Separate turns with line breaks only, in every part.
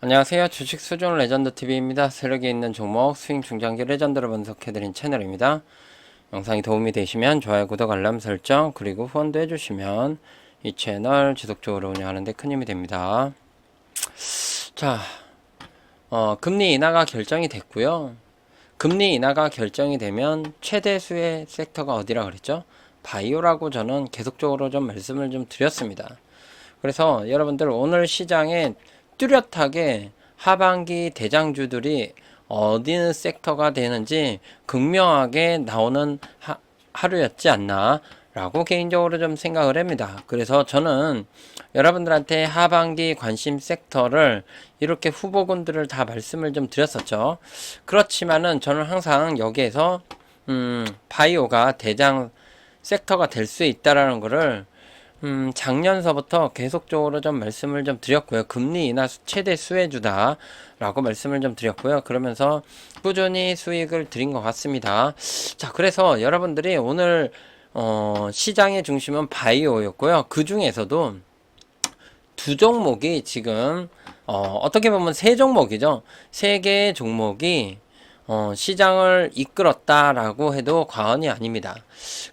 안녕하세요. 주식 수준 레전드 TV입니다. 세력에 있는 종목 스윙 중장기 레전드를 분석해드린 채널입니다. 영상이 도움이 되시면 좋아요, 구독, 알람 설정 그리고 후원도 해주시면 이 채널 지속적으로 운영하는데 큰 힘이 됩니다. 자, 어, 금리 인하가 결정이 됐고요. 금리 인하가 결정이 되면 최대수의 섹터가 어디라 그랬죠? 바이오라고 저는 계속적으로 좀 말씀을 좀 드렸습니다. 그래서 여러분들 오늘 시장에 뚜렷하게 하반기 대장주들이 어디 섹터가 되는지 극명하게 나오는 하, 하루였지 않나 라고 개인적으로 좀 생각을 합니다. 그래서 저는 여러분들한테 하반기 관심 섹터를 이렇게 후보군들을 다 말씀을 좀 드렸었죠. 그렇지만은 저는 항상 여기에서 음, 바이오가 대장 섹터가 될 수 있다라는 거를 음, 작년서부터 계속적으로 좀 말씀을 좀 드렸고요. 금리 인하 수- 최대 수혜주다. 라고 말씀을 좀 드렸고요. 그러면서 꾸준히 수익을 드린 것 같습니다. 자, 그래서 여러분들이 오늘, 어, 시장의 중심은 바이오였고요. 그 중에서도 두 종목이 지금, 어, 어떻게 보면 세 종목이죠. 세 개의 종목이 어, 시장을 이끌었다라고 해도 과언이 아닙니다.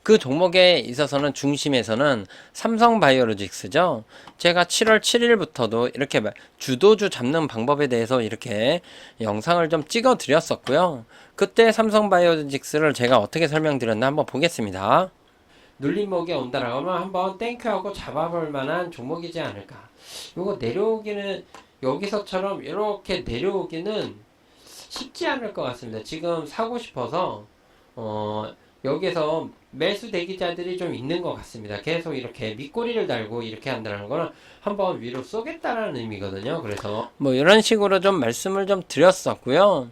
그 종목에 있어서는 중심에서는 삼성바이오로직스죠. 제가 7월 7일부터도 이렇게 말- 주도주 잡는 방법에 대해서 이렇게 영상을 좀 찍어 드렸었고요. 그때 삼성바이오로직스를 제가 어떻게 설명드렸나 한번 보겠습니다. 눌림목에 온다라고 하면 한번 땡큐하고 잡아볼 만한 종목이지 않을까. 요거 내려오기는 여기서처럼 이렇게 내려오기는 쉽지 않을 것 같습니다. 지금 사고 싶어서 어 여기서 매수 대기자들이 좀 있는 것 같습니다. 계속 이렇게 밑꼬리를 달고 이렇게 한다는 거는 한번 위로 쏘겠다라는 의미거든요. 그래서 뭐 이런 식으로 좀 말씀을 좀 드렸었고요.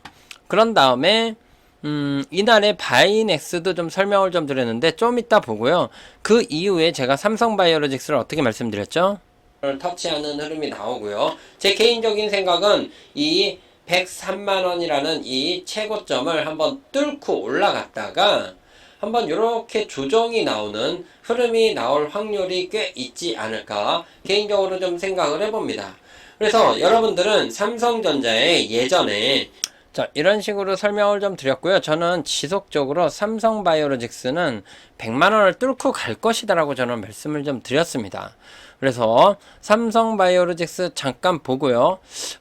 그런 다음에 음, 이날에 바이넥스도 좀 설명을 좀 드렸는데 좀 이따 보고요. 그 이후에 제가 삼성바이오로직스를 어떻게 말씀드렸죠? 를 터치하는 흐름이 나오고요. 제 개인적인 생각은 이 103만 원이라는 이 최고점을 한번 뚫고 올라갔다가 한번 이렇게 조정이 나오는 흐름이 나올 확률이 꽤 있지 않을까 개인적으로 좀 생각을 해봅니다. 그래서 여러분들은 삼성전자의 예전에 자, 이런 식으로 설명을 좀 드렸고요. 저는 지속적으로 삼성바이오로직스는 100만원을 뚫고 갈 것이다 라고 저는 말씀을 좀 드렸습니다. 그래서 삼성바이오로직스 잠깐 보고요.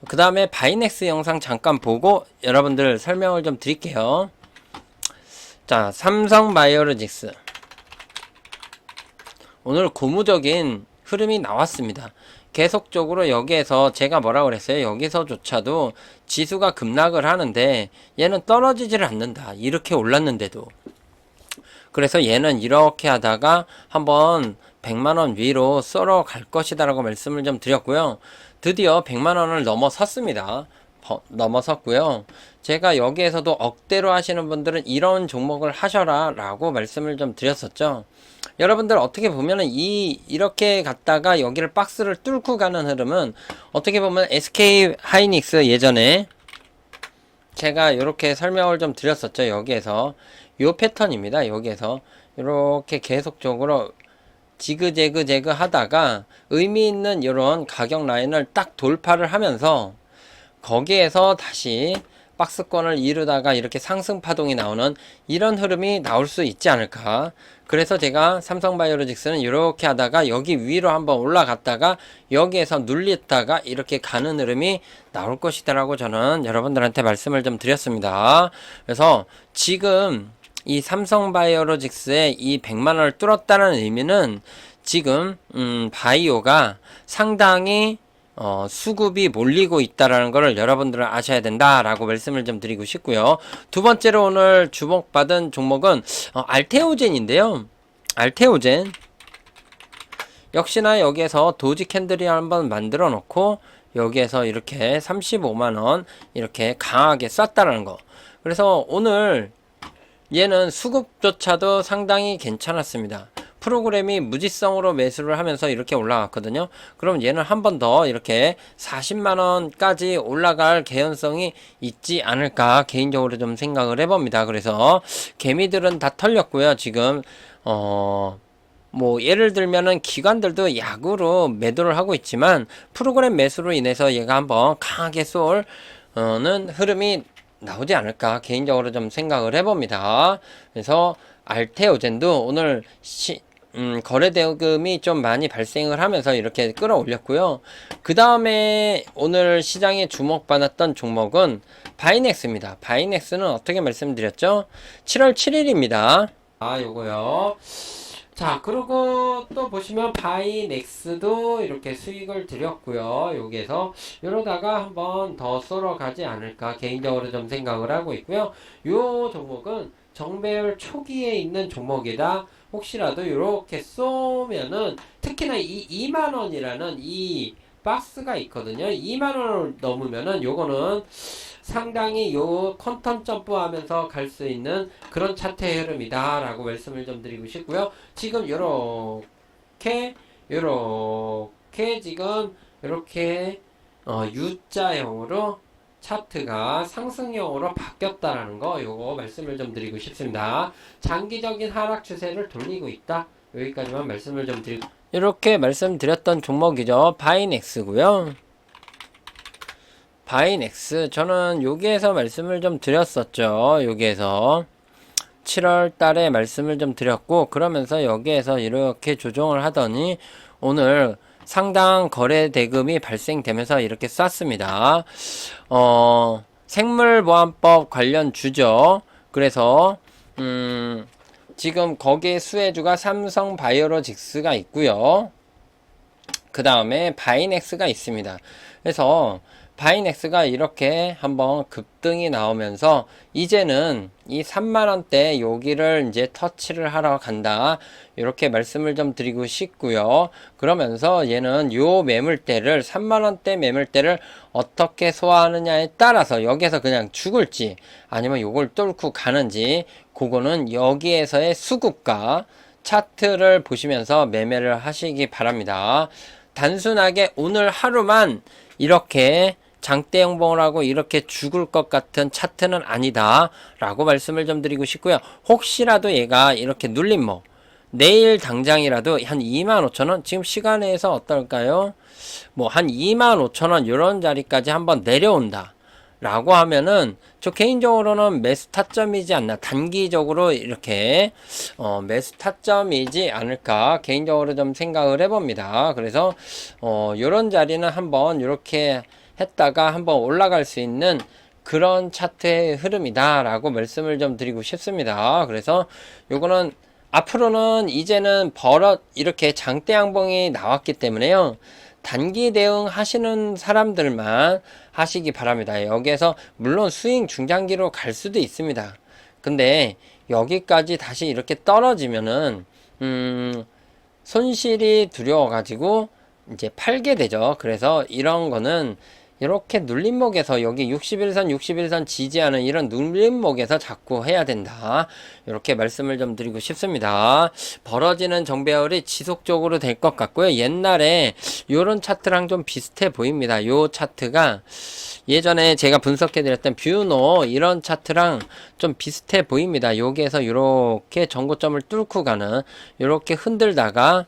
그 다음에 바이넥스 영상 잠깐 보고 여러분들 설명을 좀 드릴게요. 자, 삼성바이오로직스. 오늘 고무적인 흐름이 나왔습니다. 계속적으로 여기에서 제가 뭐라 그랬어요? 여기서조차도 지수가 급락을 하는데 얘는 떨어지질 않는다. 이렇게 올랐는데도. 그래서 얘는 이렇게 하다가 한번 100만원 위로 썰어 갈 것이다라고 말씀을 좀 드렸고요. 드디어 100만원을 넘어섰습니다. 버- 넘어섰고요. 제가 여기에서도 억대로 하시는 분들은 이런 종목을 하셔라 라고 말씀을 좀 드렸었죠. 여러분들 어떻게 보면은 이 이렇게 갔다가 여기를 박스를 뚫고 가는 흐름은 어떻게 보면 SK 하이닉스 예전에 제가 이렇게 설명을 좀 드렸었죠. 여기에서 요 패턴입니다. 여기에서 이렇게 계속적으로 지그재그 재그 하다가 의미 있는 이런 가격 라인을 딱 돌파를 하면서 거기에서 다시 박스권을 이루다가 이렇게 상승 파동이 나오는 이런 흐름이 나올 수 있지 않을까. 그래서 제가 삼성바이오로직스는 이렇게 하다가 여기 위로 한번 올라갔다가 여기에서 눌렸다가 이렇게 가는 흐름이 나올 것이다라고 저는 여러분들한테 말씀을 좀 드렸습니다. 그래서 지금 이 삼성바이오로직스의 이 100만 원을 뚫었다는 의미는 지금 음, 바이오가 상당히 어, 수급이 몰리고 있다라는 것을 여러분들은 아셔야 된다라고 말씀을 좀 드리고 싶고요. 두 번째로 오늘 주목받은 종목은 어, 알테오젠인데요. 알테오젠 역시나 여기에서 도지 캔들이 한번 만들어 놓고 여기에서 이렇게 35만원 이렇게 강하게 쐈다라는 거. 그래서 오늘 얘는 수급조차도 상당히 괜찮았습니다. 프로그램이 무지성으로 매수를 하면서 이렇게 올라갔거든요. 그럼 얘는 한 번 더 이렇게 40만원까지 올라갈 개연성이 있지 않을까 개인적으로 좀 생각을 해봅니다. 그래서 개미들은 다 털렸고요. 지금, 어, 뭐 예를 들면은 기관들도 약으로 매도를 하고 있지만 프로그램 매수로 인해서 얘가 한번 강하게 쏠는 흐름이 나오지 않을까 개인적으로 좀 생각을 해봅니다. 그래서 알테오젠도 오늘 시, 음, 거래 대금이 좀 많이 발생을 하면서 이렇게 끌어올렸고요. 그 다음에 오늘 시장에 주목받았던 종목은 바이넥스입니다. 바이넥스는 어떻게 말씀드렸죠? 7월 7일입니다. 아, 요거요. 자, 그리고 또 보시면 바이넥스도 이렇게 수익을 드렸고요. 여기에서 이러다가 한번 더 쏠어 가지 않을까 개인적으로 좀 생각을 하고 있고요. 요 종목은 정배열 초기에 있는 종목이다. 혹시라도 이렇게 쏘면은 특히나 이 2만 원이라는 이 박스가 있거든요. 2만 원을 넘으면은 요거는 상당히 요 컨턴 점프하면서 갈 수 있는 그런 차트의 흐름이다라고 말씀을 좀 드리고 싶고요. 지금 요렇게 요렇게 지금 요렇게 어, U자형으로 차트가 상승형으로 바뀌었다라는 거 요거 말씀을 좀 드리고 싶습니다. 장기적인 하락 추세를 돌리고 있다. 여기까지만 말씀을 좀 드리고 이렇게 말씀드렸던 종목이죠. 바이넥스고요. 바이넥스 저는 여기에서 말씀을 좀 드렸었죠. 여기에서 7월 달에 말씀을 좀 드렸고 그러면서 여기에서 이렇게 조정을 하더니 오늘 상당 거래 대금이 발생되면서 이렇게 쐈습니다. 어, 생물보안법 관련 주죠. 그래서 음, 지금 거기에 수혜주가 삼성 바이오로직스가 있고요. 그 다음에 바이넥스가 있습니다. 그래서 바이넥스가 이렇게 한번 급등이 나오면서 이제는 이 3만원대 여기를 이제 터치를 하러 간다. 이렇게 말씀을 좀 드리고 싶고요. 그러면서 얘는 요 매물대를 3만원대 매물대를 어떻게 소화하느냐에 따라서 여기에서 그냥 죽을지 아니면 요걸 뚫고 가는지 그거는 여기에서의 수급과 차트를 보시면서 매매를 하시기 바랍니다. 단순하게 오늘 하루만 이렇게 장대 형봉을 하고 이렇게 죽을 것 같은 차트는 아니다 라고 말씀을 좀 드리고 싶고요. 혹시라도 얘가 이렇게 눌림목 내일 당장이라도 한 25,000원 지금 시간에서 어떨까요? 뭐 한 25,000원 이런 자리까지 한번 내려온다 라고 하면은 저 개인적으로는 매수 타점이지 않나 단기적으로 이렇게 어 매수 타점이지 않을까 개인적으로 좀 생각을 해봅니다. 그래서 어 요런 자리는 한번 이렇게 했다가 한번 올라갈 수 있는 그런 차트의 흐름이다 라고 말씀을 좀 드리고 싶습니다 그래서 요거는 앞으로는 이제는 버릇 이렇게 장대 양봉이 나왔기 때문에요 단기 대응 하시는 사람들만 하시기 바랍니다. 여기에서 물론 스윙 중장기로 갈 수도 있습니다. 근데 여기까지 다시 이렇게 떨어지면은 음 손실이 두려워 가지고 이제 팔게 되죠. 그래서 이런 거는 이렇게 눌림목에서 여기 61선 61선 지지하는 이런 눌림목에서 자꾸 해야 된다. 이렇게 말씀을 좀 드리고 싶습니다. 벌어지는 정배열이 지속적으로 될 것 같고요. 옛날에 이런 차트랑 좀 비슷해 보입니다. 요 차트가 예전에 제가 분석해 드렸던 뷰노 이런 차트랑 좀 비슷해 보입니다. 여기에서 이렇게 전고점을 뚫고 가는 이렇게 흔들다가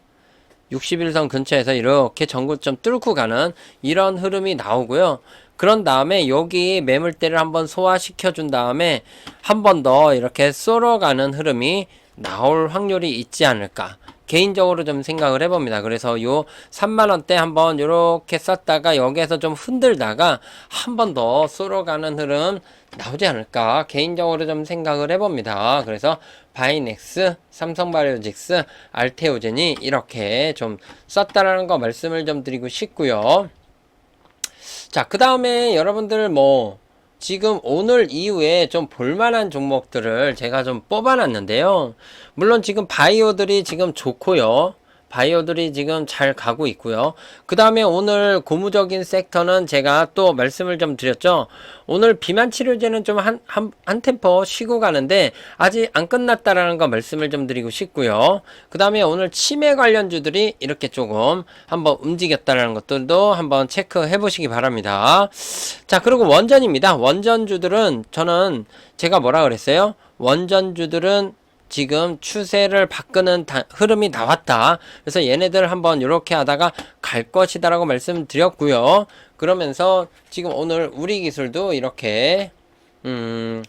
61선 근처에서 이렇게 전고점 뚫고 가는 이런 흐름이 나오고요. 그런 다음에 여기 매물대를 한번 소화시켜 준 다음에 한 번 더 이렇게 쏠어가는 흐름이 나올 확률이 있지 않을까. 개인적으로 좀 생각을 해봅니다. 그래서 요 3만원대 한번 요렇게 썼다가 여기에서 좀 흔들다가 한 번 더 쏠어가는 흐름 나오지 않을까 개인적으로 좀 생각을 해봅니다. 그래서 바이넥스, 삼성바이오직스, 알테오젠이 이렇게 좀 썼다라는 거 말씀을 좀 드리고 싶고요. 자, 그 다음에 여러분들 뭐 지금 오늘 이후에 좀 볼만한 종목들을 제가 좀 뽑아놨는데요. 물론 지금 바이오들이 지금 좋고요. 바이오들이 지금 잘 가고 있고요. 그 다음에 오늘 고무적인 섹터는 제가 또 말씀을 좀 드렸죠. 오늘 비만 치료제는 좀 한, 한, 한 템포 쉬고 가는데 아직 안 끝났다라는 거 말씀을 좀 드리고 싶고요. 그 다음에 오늘 치매 관련주들이 이렇게 조금 한번 움직였다라는 것들도 한번 체크해 보시기 바랍니다. 자, 그리고 원전입니다. 원전주들은 저는 제가 뭐라 그랬어요? 원전주들은 지금 추세를 바꾸는 다- 흐름이 나왔다. 그래서 얘네들 한번 이렇게 하다가 갈 것이다라고 말씀드렸고요. 그러면서 지금 오늘 우리 기술도 이렇게 음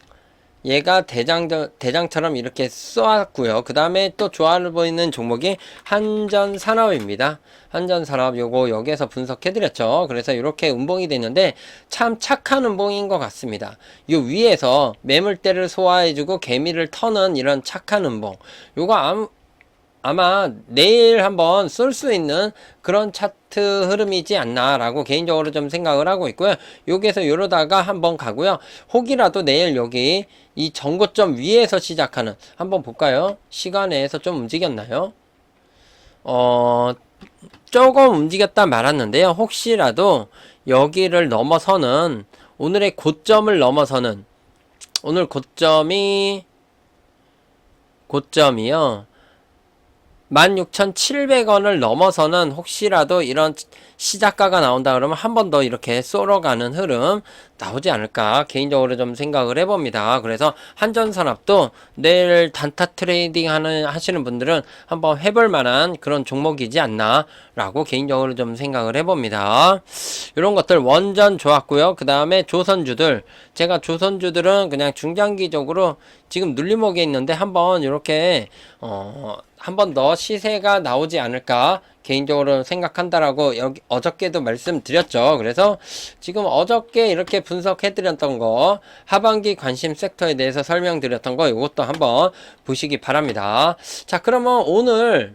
얘가 대장 대장처럼 이렇게 쏘았고요. 그 다음에 또 좋아 보이는 종목이 한전 산업입니다. 한전 산업 요거 여기에서 분석해 드렸죠. 그래서 이렇게 음봉이 되는데 참 착한 음봉인 것 같습니다. 요 위에서 매물대를 소화해 주고 개미를 터는 이런 착한 음봉. 요거 아무 아마 내일 한번 쏠수 있는 그런 차트 흐름이지 않나라고 개인적으로 좀 생각을 하고 있고요. 여기에서 이러다가 한번 가고요. 혹이라도 내일 여기 이 전고점 위에서 시작하는 한번 볼까요? 시간에서 좀 움직였나요? 어 조금 움직였다 말았는데요. 혹시라도 여기를 넘어서는 오늘의 고점을 넘어서는 오늘 고점이 고점이요. 16,700원을 넘어서는 혹시라도 이런 시작가가 나온다 그러면 한 번 더 이렇게 쏠어가는 흐름 나오지 않을까 개인적으로 좀 생각을 해봅니다. 그래서 한전산업도 내일 단타 트레이딩 하는 하시는 분들은 한번 해볼 만한 그런 종목이지 않나라고 개인적으로 좀 생각을 해봅니다. 이런 것들 원전 좋았고요. 그 다음에 조선주들 제가 조선주들은 그냥 중장기적으로 지금 눌림목에 있는데 한번 이렇게 어, 한 번 더 시세가 나오지 않을까 개인적으로 생각한다라고 여기 어저께도 말씀드렸죠. 그래서 지금 어저께 이렇게 분석해드렸던 거 하반기 관심 섹터에 대해서 설명드렸던 거 이것도 한번 보시기 바랍니다. 자 그러면 오늘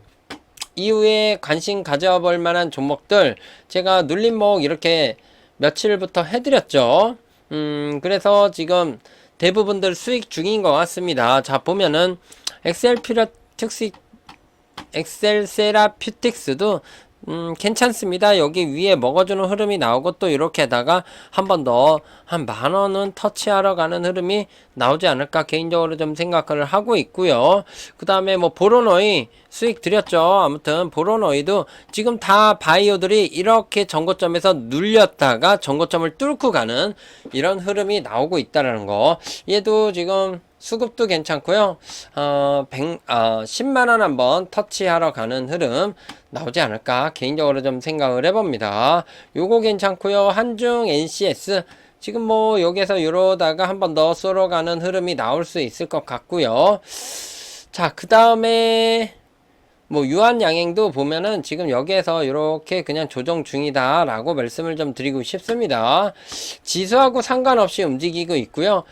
이후에 관심 가져볼 만한 종목들 제가 눌림목 이렇게 며칠부터 해드렸죠. 음 그래서 지금 대부분들 수익 중인 것 같습니다. 자 보면은 엑셀 피라 특식 엑셀 세라퓨틱스도 음, 괜찮습니다. 여기 위에 먹어주는 흐름이 나오고 또 이렇게다가 한 번 더 한 만 원은 터치하러 가는 흐름이 나오지 않을까 개인적으로 좀 생각을 하고 있고요. 그 다음에 뭐 보로노이 수익 드렸죠. 아무튼 보로노이도 지금 다 바이오들이 이렇게 전고점에서 눌렸다가 전고점을 뚫고 가는 이런 흐름이 나오고 있다는 거. 얘도 지금 수급도 괜찮고요. 어, 100, 어, 10만 원 한번 터치하러 가는 흐름 나오지 않을까 개인적으로 좀 생각을 해봅니다. 요거 괜찮고요. 한중 NCS 지금 뭐 여기에서 이러다가 한번더 쏠어가는 흐름이 나올 수 있을 것 같고요. 자, 그 다음에 뭐 유한 양행도 보면은 지금 여기에서 이렇게 그냥 조정 중이다라고 말씀을 좀 드리고 싶습니다. 지수하고 상관없이 움직이고 있고요.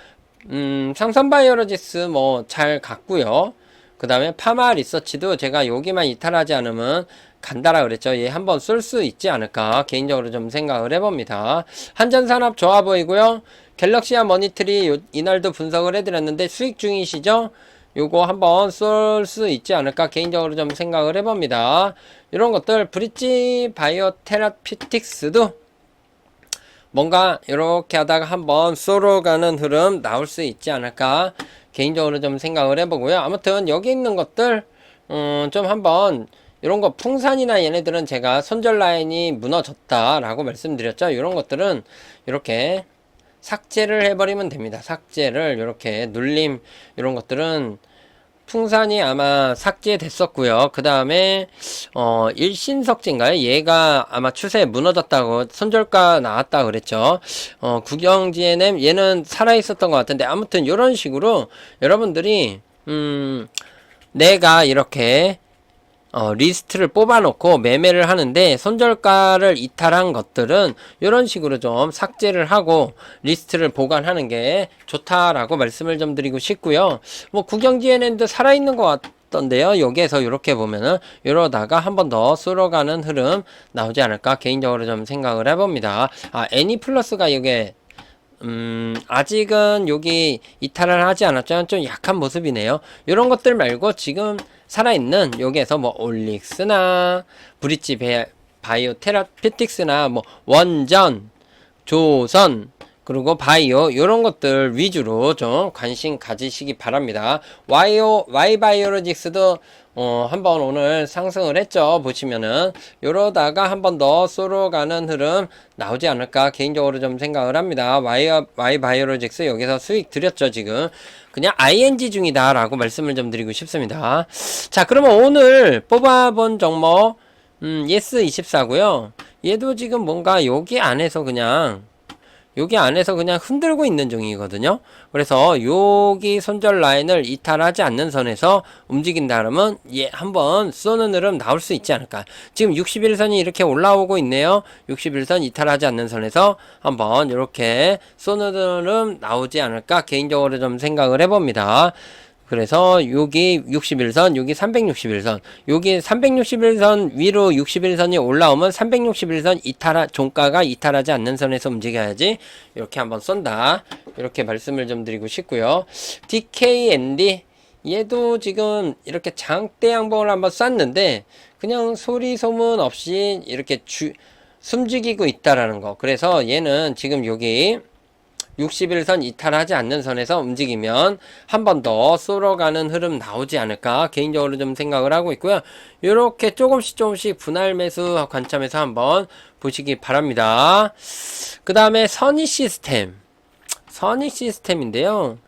음, 상선바이오로지스 뭐 잘 갔고요. 그 다음에 파마 리서치도 제가 여기만 이탈하지 않으면 간다라 그랬죠. 얘 한번 쏠수 있지 않을까 개인적으로 좀 생각을 해봅니다. 한전산업 좋아 보이고요. 갤럭시아 머니터리 요, 이날도 분석을 해드렸는데 수익 중이시죠? 요거 한번 쏠수 있지 않을까 개인적으로 좀 생각을 해봅니다. 이런 것들 브릿지 바이오 테라피틱스도 뭔가 이렇게 하다가 한번 쏘러 가는 흐름 나올 수 있지 않을까 개인적으로 좀 생각을 해보고요. 아무튼 여기 있는 것들 음, 좀 한번 이런 거 풍산이나 얘네들은 제가 손절 라인이 무너졌다라고 말씀드렸죠. 이런 것들은 이렇게 삭제를 해버리면 됩니다. 삭제를 이렇게 눌림 이런 것들은 풍산이 아마 삭제됐었고요. 그 다음에 어 일신석진가요? 얘가 아마 추세 무너졌다고 손절가 나왔다 그랬죠. 어 구경 GNM 얘는 살아 있었던 것 같은데 아무튼 이런 식으로 여러분들이 음 내가 이렇게 어, 리스트를 뽑아놓고 매매를 하는데 손절가를 이탈한 것들은 이런 식으로 좀 삭제를 하고 리스트를 보관하는 게 좋다라고 말씀을 좀 드리고 싶고요. 뭐 구경지에는도 살아있는 것 같던데요. 여기에서 이렇게 보면은 이러다가 한 번 더 쓸어가는 흐름 나오지 않을까 개인적으로 좀 생각을 해봅니다. 아 애니 플러스가 이게 음, 아직은 여기 이탈을 하지 않았지만 좀 약한 모습이네요. 이런 것들 말고 지금 살아있는 여기에서 뭐 올릭스나 브릿지 베, 바이오 테라피틱스나 뭐 원전, 조선, 그리고 바이오 이런 것들 위주로 좀 관심 가지시기 바랍니다. 와이오 와이바이오로직스도 어, 한번 오늘 상승을 했죠. 보시면은 요러다가 한 번 더 쏘러 가는 흐름 나오지 않을까 개인적으로 좀 생각을 합니다. 와이 와이 바이오로직스 여기서 수익 드렸죠, 지금. 그냥 ING 중이다라고 말씀을 좀 드리고 싶습니다. 자, 그러면 오늘 뽑아본 종목 음, 예스24고요. 얘도 지금 뭔가 여기 안에서 그냥 여기 안에서 그냥 흔들고 있는 중이거든요. 그래서 여기 손절 라인을 이탈하지 않는 선에서 움직인다 그러면 예, 한번 쏘는 흐름 나올 수 있지 않을까. 지금 61선이 이렇게 올라오고 있네요. 61선 이탈하지 않는 선에서 한번 이렇게 쏘는 흐름 나오지 않을까 개인적으로 좀 생각을 해봅니다. 그래서 여기 61선, 여기 361선, 여기 361선 위로 61선이 올라오면 361선 이탈하, 종가가 이탈하지 않는 선에서 움직여야지 이렇게 한번 쏜다. 이렇게 말씀을 좀 드리고 싶고요. DKND 얘도 지금 이렇게 장대 양봉을 한번 쐈는데 그냥 소리 소문 없이 이렇게 주, 숨죽이고 있다라는 거. 그래서 얘는 지금 여기 60일선 이탈하지 않는 선에서 움직이면 한 번 더 쏠어가는 흐름 나오지 않을까 개인적으로 좀 생각을 하고 있고요. 이렇게 조금씩 조금씩 분할 매수 관점에서 한번 보시기 바랍니다. 그 다음에 선의 시스템. 선의 시스템인데요.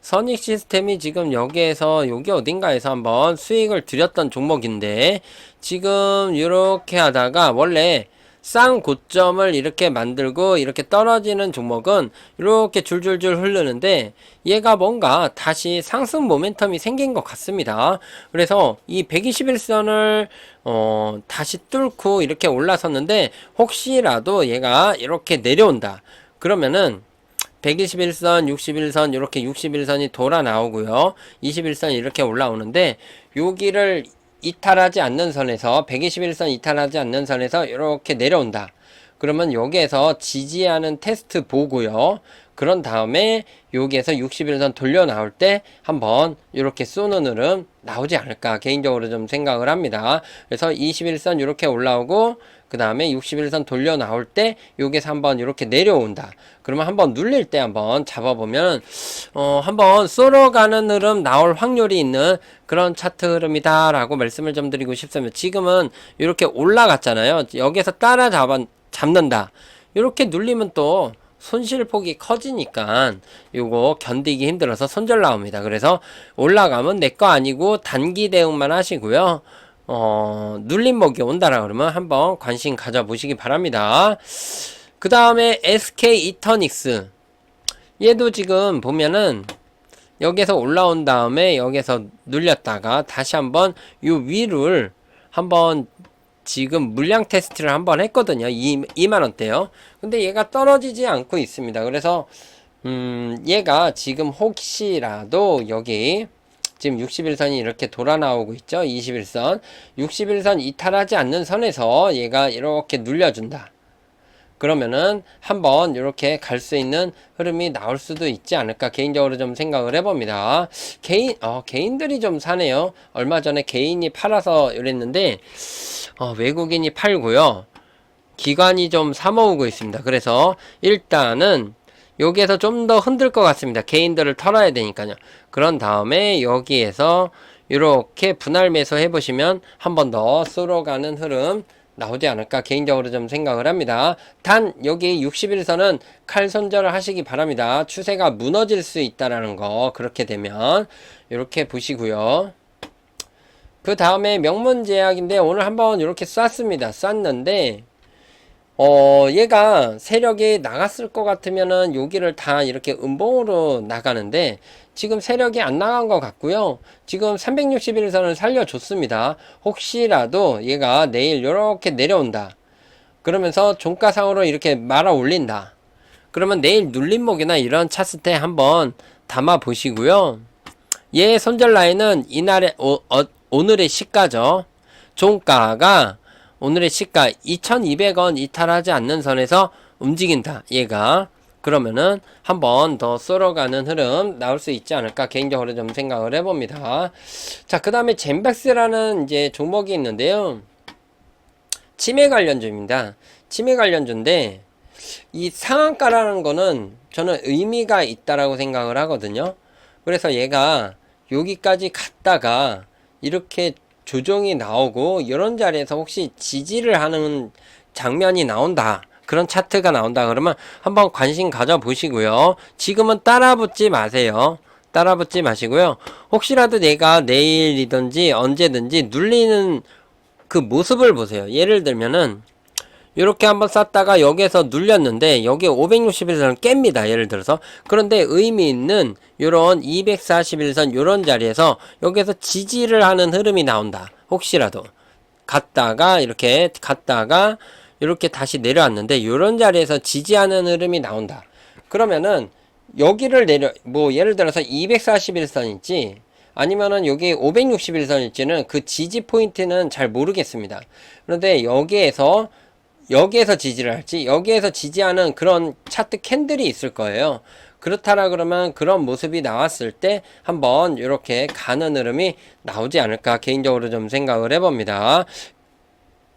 선익 시스템이 지금 여기에서 여기 어딘가에서 한번 수익을 드렸던 종목인데 지금 이렇게 하다가 원래 쌍 고점을 이렇게 만들고 이렇게 떨어지는 종목은 이렇게 줄줄줄 흐르는데 얘가 뭔가 다시 상승 모멘텀이 생긴 것 같습니다. 그래서 이 121선을 어 다시 뚫고 이렇게 올라섰는데 혹시라도 얘가 이렇게 내려온다. 그러면은 121선, 61선 이렇게 61선이 돌아 나오고요. 21선 이렇게 올라오는데 여기를 이탈하지 않는 선에서 121선 이탈하지 않는 선에서 이렇게 내려온다. 그러면 여기에서 지지하는 테스트 보고요. 그런 다음에 여기에서 61선 돌려 나올 때 한번 이렇게 쏘는 흐름 나오지 않을까 개인적으로 좀 생각을 합니다. 그래서 21선 이렇게 올라오고 그 다음에 61선 돌려 나올 때 여기서 한번 이렇게 내려온다. 그러면 한번 눌릴 때 한번 잡아보면 어 한번 쏠어가는 흐름 나올 확률이 있는 그런 차트 흐름이다 라고 말씀을 좀 드리고 싶습니다. 지금은 이렇게 올라갔잖아요. 여기서 따라 잡아 잡는다. 이렇게 눌리면 또 손실폭이 커지니까 요거 견디기 힘들어서 손절 나옵니다. 그래서 올라가면 내 거 아니고 단기 대응만 하시고요. 어, 눌림목이 온다라 그러면 한번 관심 가져보시기 바랍니다. 그 다음에 SK 이터닉스. 얘도 지금 보면은 여기서 올라온 다음에 여기서 눌렸다가 다시 한번 요 위를 한번 지금 물량 테스트를 한번 했거든요. 2, 2만원대요. 근데 얘가 떨어지지 않고 있습니다. 그래서, 음, 얘가 지금 혹시라도 여기 지금 61선이 이렇게 돌아 나오고 있죠. 21선. 61선 이탈하지 않는 선에서 얘가 이렇게 눌려준다. 그러면은 한번 이렇게 갈 수 있는 흐름이 나올 수도 있지 않을까 개인적으로 좀 생각을 해봅니다. 개인 어, 개인들이 좀 사네요. 얼마 전에 개인이 팔아서 이랬는데 어, 외국인이 팔고요. 기관이 좀 사모으고 있습니다. 그래서 일단은 여기에서 좀 더 흔들 것 같습니다. 개인들을 털어야 되니까요. 그런 다음에 여기에서 이렇게 분할 매수 해보시면 한 번더 쏠어가는 흐름 나오지 않을까 개인적으로 좀 생각을 합니다. 단 여기 60일선은 칼 손절을 하시기 바랍니다. 추세가 무너질 수 있다라는 거 그렇게 되면 이렇게 보시고요. 그 다음에 명문 제약인데 오늘 한번 이렇게 쐈습니다. 쐈는데 어 얘가 세력이 나갔을 것 같으면은 여기를 다 이렇게 음봉으로 나가는데 지금 세력이 안 나간 것 같고요. 지금 361선을 살려줬습니다. 혹시라도 얘가 내일 이렇게 내려온다. 그러면서 종가상으로 이렇게 말아 올린다. 그러면 내일 눌림목이나 이런 차트 때 한번 담아 보시고요. 얘 손절 라인은 이날의 오, 어, 오늘의 시가죠. 종가가 오늘의 시가 2200원 이탈하지 않는 선에서 움직인다. 얘가 그러면은 한 번더 쏠어가는 흐름 나올 수 있지 않을까 개인적으로 좀 생각을 해봅니다. 자, 그 다음에 젠백스라는 이제 종목이 있는데요. 치매 관련주입니다. 치매 관련주인데 이 상한가라는 거는 저는 의미가 있다라고 생각을 하거든요. 그래서 얘가 여기까지 갔다가 이렇게 조정이 나오고 이런 자리에서 혹시 지지를 하는 장면이 나온다. 그런 차트가 나온다 그러면 한번 관심 가져 보시고요. 지금은 따라붙지 마세요. 따라붙지 마시고요. 혹시라도 내가 내일이든지 언제든지 눌리는 그 모습을 보세요. 예를 들면은 이렇게 한번 쌌다가 여기에서 눌렸는데 여기 561선 깹니다. 예를 들어서 그런데 의미 있는 요런 241선 요런 자리에서 여기에서 지지를 하는 흐름이 나온다. 혹시라도 갔다가 이렇게 갔다가 이렇게 다시 내려왔는데 요런 자리에서 지지하는 흐름이 나온다. 그러면은 여기를 내려 뭐 예를 들어서 241선일지 아니면은 여기 561선일지는 그 지지 포인트는 잘 모르겠습니다. 그런데 여기에서 여기에서 지지를 할지 여기에서 지지하는 그런 차트 캔들이 있을 거예요. 그렇다라 그러면 그런 모습이 나왔을 때 한번 이렇게 가는 흐름이 나오지 않을까 개인적으로 좀 생각을 해봅니다.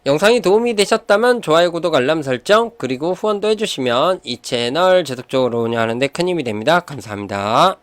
영상이 도움이 되셨다면 좋아요, 구독, 알람 설정 그리고 후원도 해주시면 이 채널 지속적으로 운영하는데 큰 힘이 됩니다. 감사합니다.